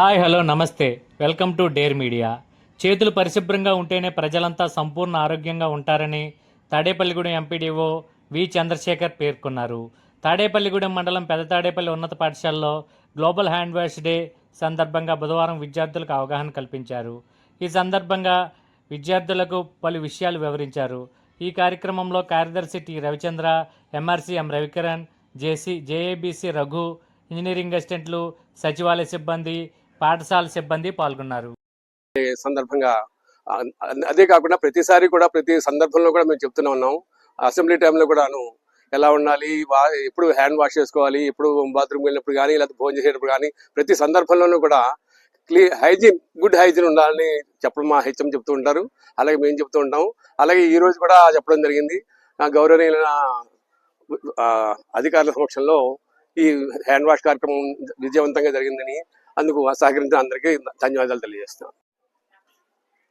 Hi hello నమస్తే. Welcome to Dare Media. చేతులు పరిశుభ్రంగా ఉంటేనే ప్రజలంతా సంపూర్ణ ఆరోగ్యంగా ఉంటారని తాడేపల్లిగూడెం ఎంపీడీఓ వి. చంద్రశేఖర్ పేర్కొన్నారు. తాడేపల్లిగూడెం మండలం పెద్ద తాడేపల్లి ఉన్నత పాఠశాలలో గ్లోబల్ హ్యాండ్ వాష్ డే సందర్భంగా బుధవారం విద్యార్థులకు అవగాహన కల్పించారు. ఈ సందర్భంగా విద్యార్థులకు పలు విషయాలు వివరించారు. ఈ కార్యక్రమంలో కార్యదర్శి T. Ravichandra MRC M. Ravikiran JC JABC Raghu engineering అసిస్టెంట్లు సచివాలయ సిబ్బంది పాఠశాల సిబ్బంది పాల్గొన్నారు. సందర్భంగా అదే కాకుండా ప్రతిసారి కూడా ప్రతి సందర్భంలో కూడా మేము చెప్తూనే ఉన్నాం. అసెంబ్లీ టైంలో కూడాను ఎలా ఉండాలి వా ఎప్పుడు హ్యాండ్ వాష్ చేసుకోవాలి ఎప్పుడు బాత్రూమ్ వెళ్ళినప్పుడు కానీ లేకపోతే భోజనం చేసేటప్పుడు కానీ ప్రతి సందర్భంలోనూ కూడా క్లీ హైజీన్ గుడ్ హైజీన్ ఉండాలని చెప్పడం మా హెచ్ఎం చెప్తూ ఉంటారు. అలాగే మేము చెప్తూ ఉంటాం. అలాగే ఈ రోజు కూడా చెప్పడం జరిగింది. గౌరవనీయులైన అధికారుల సమక్షంలో ఈ హ్యాండ్ వాష్ కార్యక్రమం విజయవంతంగా జరిగిందని అందుకు సహకరించిన అందరికీ ధన్యవాదాలు తెలియజేస్తున్నాం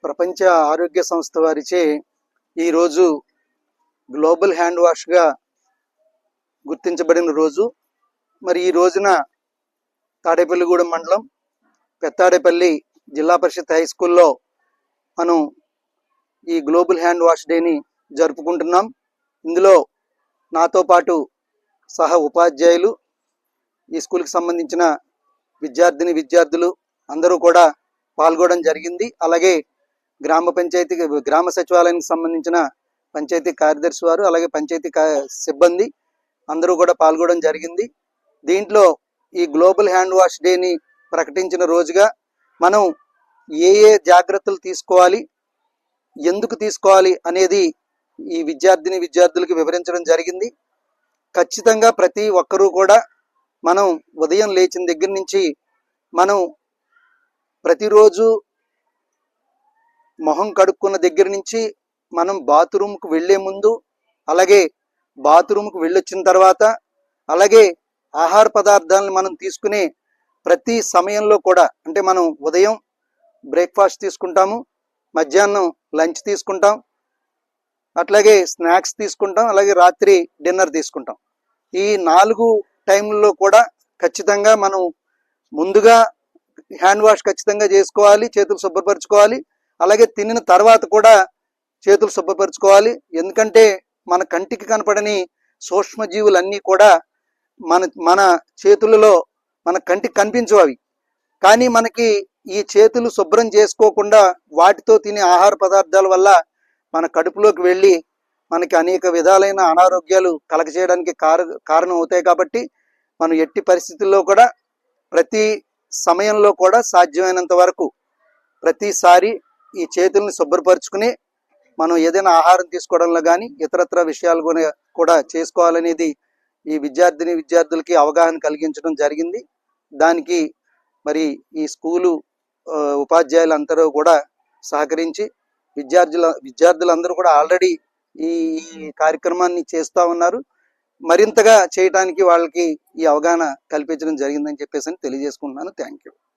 ప్రపంచ ఆరోగ్య సంస్థ వారిచే ఈరోజు గ్లోబల్ హ్యాండ్ వాష్గా గుర్తించబడిన రోజు. మరి ఈ రోజున తాడేపల్లిగూడెం మండలం పెత్తాడేపల్లి జిల్లా పరిషత్ హై స్కూల్లో మనం ఈ గ్లోబల్ హ్యాండ్ వాష్ డేని జరుపుకుంటున్నాం. ఇందులో నాతో పాటు సహ ఉపాధ్యాయులు ఈ స్కూల్కి సంబంధించిన విద్యార్థిని విద్యార్థులు అందరూ కూడా పాల్గొనడం జరిగింది. అలాగే గ్రామ పంచాయతీ గ్రామ సచివాలయానికి సంబంధించిన పంచాయతీ కార్యదర్శి వారు అలాగే పంచాయతీ సిబ్బంది అందరూ కూడా పాల్గొనడం జరిగింది. దీంట్లో ఈ గ్లోబల్ హ్యాండ్ వాష్ డేని ప్రకటించిన రోజుగా మనం ఏ ఏ జాగ్రత్తలు తీసుకోవాలి ఎందుకు తీసుకోవాలి అనేది ఈ విద్యార్థిని విద్యార్థులకు వివరించడం జరిగింది. ఖచ్చితంగా ప్రతి ఒక్కరూ కూడా మనం ఉదయం లేచిన దగ్గర నుంచి మనం ప్రతిరోజు మొహం కడుక్కున్న దగ్గర నుంచి మనం బాత్రూమ్కు వెళ్ళే ముందు అలాగే బాత్రూమ్కు వెళ్ళొచ్చిన తర్వాత అలాగే ఆహార పదార్థాలను మనం తీసుకునే ప్రతి సమయంలో కూడా అంటే మనం ఉదయం బ్రేక్ఫాస్ట్ తీసుకుంటాము మధ్యాహ్నం లంచ్ తీసుకుంటాం అట్లాగే స్నాక్స్ తీసుకుంటాం అలాగే రాత్రి డిన్నర్ తీసుకుంటాం. ఈ నాలుగు టైంలో కూడా ఖచ్చితంగా మనం ముందుగా హ్యాండ్ వాష్ ఖచ్చితంగా చేసుకోవాలి చేతులు శుభ్రపరచుకోవాలి. అలాగే తినిన తర్వాత కూడా చేతులు శుభ్రపరచుకోవాలి. ఎందుకంటే మన కంటికి కనపడని సూక్ష్మజీవులన్నీ కూడా మన మన చేతులలో మన కంటికి కనిపించవు అవి. కానీ మనకి ఈ చేతులు శుభ్రం చేసుకోకుండా వాటితో తినే ఆహార పదార్థాల వల్ల మన కడుపులోకి వెళ్ళి మనకి అనేక విధాలైన అనారోగ్యాలు కలగజేయడానికి కార కారణం అవుతాయి కాబట్టి మనం ఎట్టి పరిస్థితుల్లో కూడా ప్రతి సమయంలో కూడా సాధ్యమైనంత వరకు ప్రతిసారి ఈ చేతుల్ని శుభ్రపరచుకుని మనం ఏదైనా ఆహారం తీసుకోవడంలో కానీ ఇతరత్ర విషయాలు కూడా చేసుకోవాలనేది ఈ విద్యార్థిని విద్యార్థులకి అవగాహన కలిగించడం జరిగింది. దానికి మరి ఈ స్కూలు ఉపాధ్యాయులందరూ కూడా సహకరించి విద్యార్థుల విద్యార్థులందరూ కూడా ఆల్రెడీ ఈ కార్యక్రమాన్ని చేస్తూ ఉన్నారు. మరింతగా చేయడానికి వాళ్ళకి ఈ అవగాహన కల్పించడం జరిగిందని చెప్పేసి అని తెలియజేసుకుంటున్నాను. Thank you